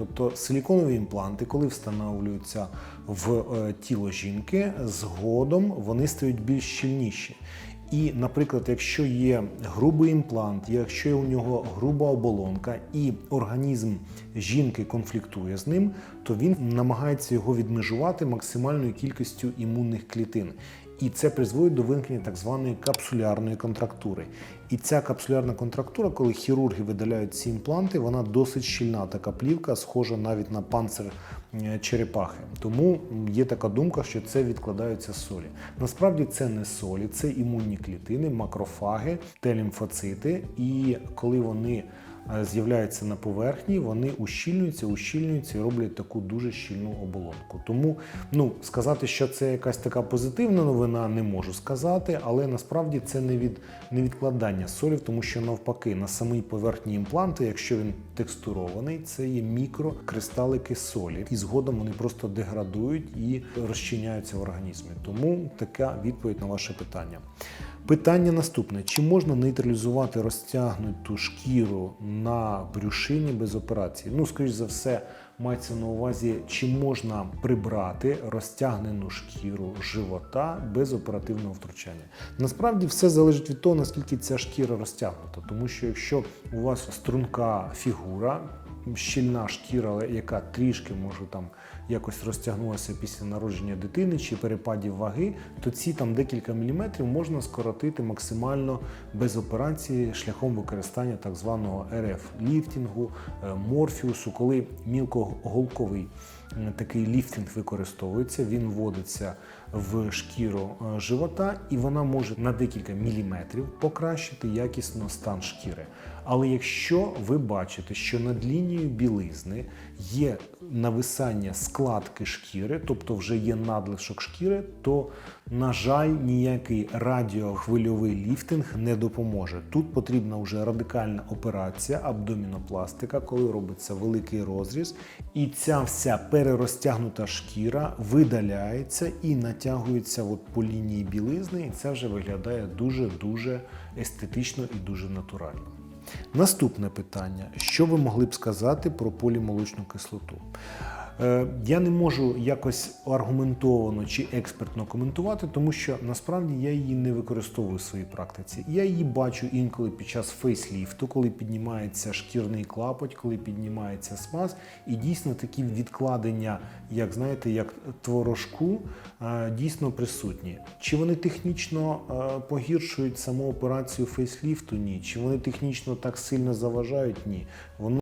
Тобто силіконові імпланти, коли встановлюються в е, тіло жінки, згодом вони стають більш щільніші. І, наприклад, якщо є грубий імплант, якщо є у нього груба оболонка, і організм жінки конфліктує з ним, то він намагається його відмежувати максимальною кількістю імунних клітин. І це призводить до виникнення так званої капсулярної контрактури. І ця капсулярна контрактура, коли хірурги видаляють ці імпланти, вона досить щільна. Така плівка, схожа навіть на панцир е, черепахи. Тому є така думка, що це відкладаються солі. Насправді це не солі, це імунні клітини, макрофаги, Т-лімфоцити. І коли вони з'являються на поверхні, вони ущільнюються, ущільнюються і роблять таку дуже щільну оболонку. Тому ну сказати, що це якась така позитивна новина, не можу сказати, але насправді це не від не відкладання солів, тому що навпаки, на самій поверхні імпланту, якщо він текстурований, це є мікрокристалики солі, і згодом вони просто деградують і розчиняються в організмі. Тому така відповідь на ваше питання. Питання наступне: чи можна нейтралізувати розтягнуту шкіру на брюшині без операції? Ну, скоріш за все, мається на увазі, чи можна прибрати розтягнену шкіру живота без оперативного втручання. Насправді все залежить від того, наскільки ця шкіра розтягнута, тому що якщо у вас струнка фігура, щільна шкіра, яка трішки може там якось розтягнулася після народження дитини чи перепадів ваги, то ці там декілька міліметрів можна скоротити максимально без операції шляхом використання так званого РФ-ліфтінгу, е, морфіусу, коли мілкоголковий такий ліфтинг використовується, він вводиться в шкіру е, живота, і вона може на декілька міліметрів покращити якісно стан шкіри. Але якщо ви бачите, що над лінією білизни є нависання складки шкіри, тобто вже є надлишок шкіри, то, на жаль, ніякий радіохвильовий ліфтинг не допоможе. Тут потрібна вже радикальна операція, абдомінопластика, коли робиться великий розріз, і ця вся перерозтягнута шкіра видаляється і натягується от по лінії білизни, і це вже виглядає дуже-дуже естетично і дуже натурально. Наступне питання: що ви могли б сказати про полімолочну кислоту? Е, Я не можу якось аргументовано чи експертно коментувати, тому що насправді я її не використовую в своїй практиці. Я її бачу інколи під час фейсліфту, коли піднімається шкірний клапоть, коли піднімається смаз, і дійсно такі відкладення, як знаєте, як творожку, е, дійсно присутні. Чи вони технічно е, погіршують саму операцію фейсліфту? Ні. Чи вони технічно так сильно заважають? Ні. Воно